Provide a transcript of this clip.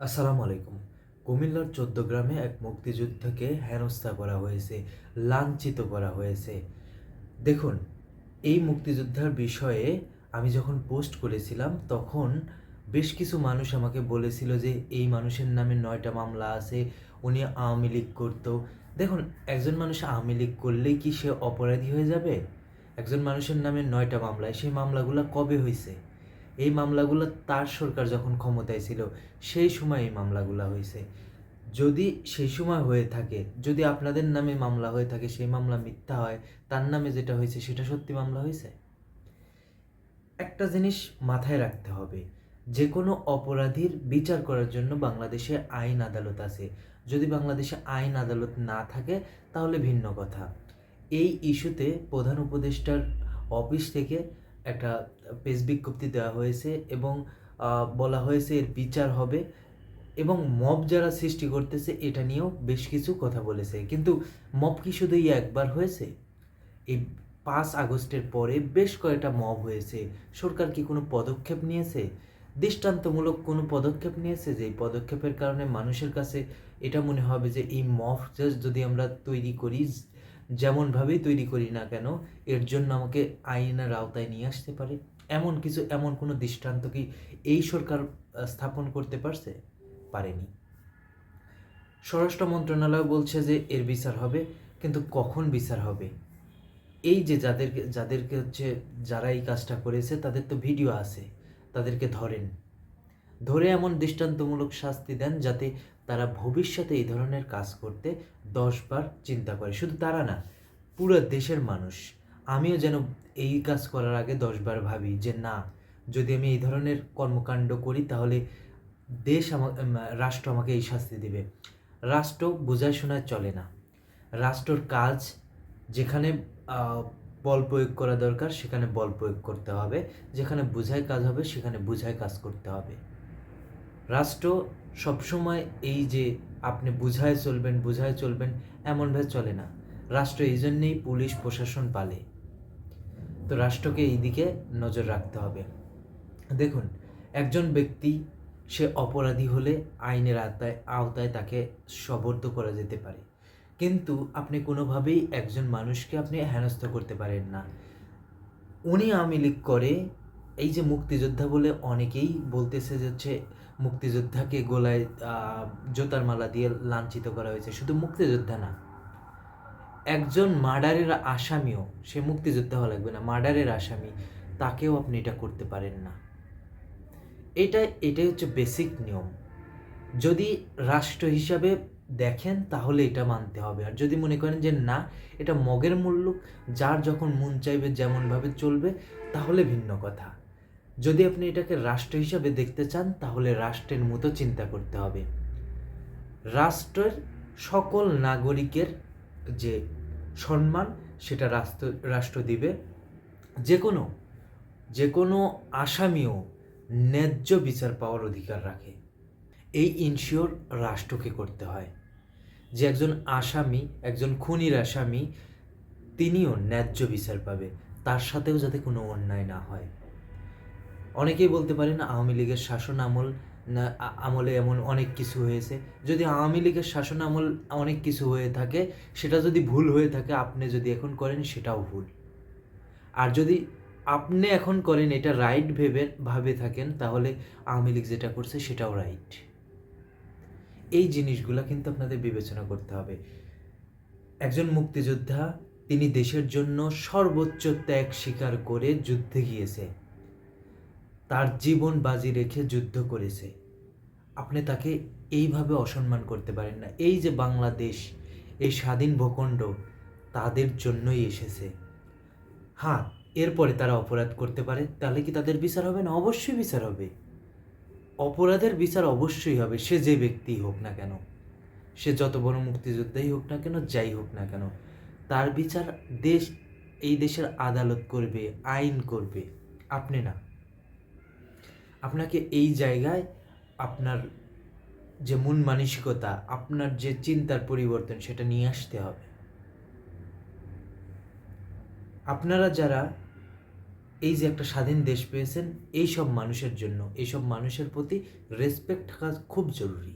আসসালামু আলাইকুম। কুমিল্লার চোদ্দ গ্রামে এক মুক্তিযোদ্ধাকে হেনস্থা করা হয়েছে, লাঞ্ছিত করা হয়েছে। দেখুন, এই মুক্তিযোদ্ধার বিষয়ে আমি যখন পোস্ট করেছিলাম, তখন বেশ কিছু মানুষ আমাকে বলেছিল যে, এই মানুষের নামে নয়টা মামলা আছে, উনি আওয়ামী লীগ করতো। দেখুন, একজন মানুষ আওয়ামী লীগ করলেই কি সে অপরাধী হয়ে যাবে? একজন মানুষের নামে নয়টা মামলায় সেই মামলাগুলো কবে হয়েছে এই মামলাগুলো তার সরকার যখন ক্ষমতায় ছিল, সেই সময় এই মামলাগুলো হয়েছে। যদি সেই সময় হয়ে থাকে, যদি আপনাদের নামে মামলা হয়ে থাকে, সেই মামলা মিথ্যা হয়, তার নামে যেটা হয়েছে, সেটা সত্যি মামলা হয়েছে? একটা জিনিস মাথায় রাখতে হবে যে কোনো অপরাধীর বিচার করার জন্য বাংলাদেশে আইন আদালত আছে। যদি বাংলাদেশে আইন আদালত না থাকে, তাহলে ভিন্ন কথা। এই ইস্যুতে প্রধান উপদেষ্টার অফিস থেকে একটা প্রেস বিজ্ঞপ্তি দেওয়া হয়েছে এবং বলা হয়েছে এর বিচার হবে এবং মব যারা সৃষ্টি করতেছে এটা নিয়েও বেশ কিছু কথা বলেছে। কিন্তু মব কি শুধু একবার হয়েছে? এই পাঁচ আগস্টের পরে বেশ কয়েকটা মব হয়েছে। সরকার কি কোনো পদক্ষেপ নিয়েছে? দৃষ্টান্তমূলক কোনো পদক্ষেপ নিয়েছে যে পদক্ষেপের কারণে মানুষের কাছে এটা মনে হবে যে এই মব যদি আমরা তৈরি করি যেমনভাবেই তৈরি করি না কেন, এর জন্য আমাকে আইনের আওতায় নিয়ে আসতে পারে। এমন কিছু, এমন কোনো দৃষ্টান্ত কি এই সরকার স্থাপন করতে পারছে? পারেনি। স্বরাষ্ট্র মন্ত্রণালয় বলছে যে এর বিচার হবে, কিন্তু কখন বিচার হবে? এই যে যাদেরকে যাদেরকে হচ্ছে যারা এই কাজটা করেছে, তাদের তো ভিডিও আছে, তাদেরকে ধরেন। ধরে এমন দৃষ্টান্তমূলক শাস্তি দেন যাতে তারা ভবিষ্যতে এই ধরনের কাজ করতে দশবার চিন্তা করে। শুধু তারা না, পুরো দেশের মানুষ। আমিও যেন এই কাজ করার আগে দশবার ভাবি যে, না, যদি আমি এই ধরনের কর্মকাণ্ড করি, তাহলে দেশ আমাকে রাষ্ট্র আমাকে এই শাস্তি দেবে। রাষ্ট্র বোঝায় শোনায় চলে না। রাষ্ট্রর কাজ যেখানে বল প্রয়োগ করা দরকার, সেখানে বল প্রয়োগ করতে হবে। যেখানে বুঝায় কাজ হবে, সেখানে বুঝায় কাজ করতে হবে। রাষ্ট্র সবসময় এই যে আপনি বুঝায় চলবেন বুঝায় চলবেন এমনভাবে চলে না। রাষ্ট্র এই জন্যেই পুলিশ, প্রশাসন পালে। তো রাষ্ট্রকে এই দিকে নজর রাখতে হবে। দেখুন, একজন ব্যক্তি, সে অপরাধী হলে আইনের আওতায় আওতায় তাকে সবর্দ করা যেতে পারে। কিন্তু আপনি কোনোভাবেই একজন মানুষকে আপনি হেনস্থ করতে পারেন না। উনি আওয়ামী লীগ করে, এই যে মুক্তিযোদ্ধা বলে অনেকেই বলতেছে যে হচ্ছে মুক্তিযোদ্ধাকে গোলায় জোতার মালা দিয়ে লাঞ্ছিত করা হয়েছে। শুধু মুক্তিযোদ্ধা না, একজন মার্ডারের আসামিও, সে মুক্তিযোদ্ধা হওয়া লাগবে না, মার্ডারের আসামি, তাকেও আপনি এটা করতে পারেন না। এটা, এটাই হচ্ছে বেসিক নিয়ম। যদি রাষ্ট্র হিসাবে দেখেন, তাহলে এটা মানতে হবে। আর যদি মনে করেন যে না, এটা মগের মূল্য, যার যখন মন চাইবে যেমনভাবে চলবে, তাহলে ভিন্ন কথা। যদি আপনি এটাকে রাষ্ট্র হিসাবে দেখতে চান, তাহলে রাষ্ট্রের মতো চিন্তা করতে হবে। রাষ্ট্রের সকল নাগরিকের যে সম্মান, সেটা রাষ্ট্র রাষ্ট্র দিবে। যে কোনো যে কোনো আসামিও ন্যায্য বিচার পাওয়ার অধিকার রাখে। এই ইনশিওর রাষ্ট্রকে করতে হয়। যে একজন আসামি, একজন খুনির আসামি, তিনিও ন্যায্য বিচার পাবে। তার সাথেও যাতে কোনো অন্যায় না হয়। অনেকেই বলতে পারেন আওয়ামী লীগের শাসন আমল না আমলে এমন অনেক কিছু হয়েছে। যদি আওয়ামী লীগের শাসন আমল অনেক কিছু হয়ে থাকে, সেটা যদি ভুল হয়ে থাকে, আপনি যদি এখন করেন, সেটাও ভুল। আর যদি আপনি এখন করেন, এটা রাইট ভেবে, ভাবে থাকেন, তাহলে আওয়ামী লীগ যেটা করছে, সেটাও রাইট এই জিনিসগুলো কিন্তু আপনাদের বিবেচনা করতে হবে। একজন মুক্তিযোদ্ধা, তিনি দেশের জন্য সর্বোচ্চ ত্যাগ স্বীকার করে যুদ্ধে গিয়েছে। তার জীবন বাজি রেখে যুদ্ধ করেছে। আপনি তাকে এইভাবে অসম্মান করতে পারেন না। এই যে বাংলাদেশ, এই স্বাধীন ভূখণ্ড, তাদের জন্যই এসেছে। হ্যাঁ এরপরে তারা অপরাধ করতে পারে, তাহলে কি তাদের বিচার হবে না? অবশ্যই বিচার হবে। অপরাধের বিচার অবশ্যই হবে, সে যে ব্যক্তিই হোক না কেন। সে যত বড় মুক্তিযোদ্ধাই হোক না কেন, যাই হোক না কেন, তার বিচার দেশ, এই দেশের আদালত করবে, আইন করবে। আপনি না। আপনাকে এই জায়গায় আপনার যে মন মানসিকতা, আপনার যে চিন্তার পরিবর্তন, সেটা নিয়ে আসতে হবে। আপনারা যারা এই যে একটা স্বাধীন দেশ পেয়েছেন এই সব মানুষের জন্য এই সব মানুষের প্রতি রেসপেক্ট থাকা খুব জরুরি।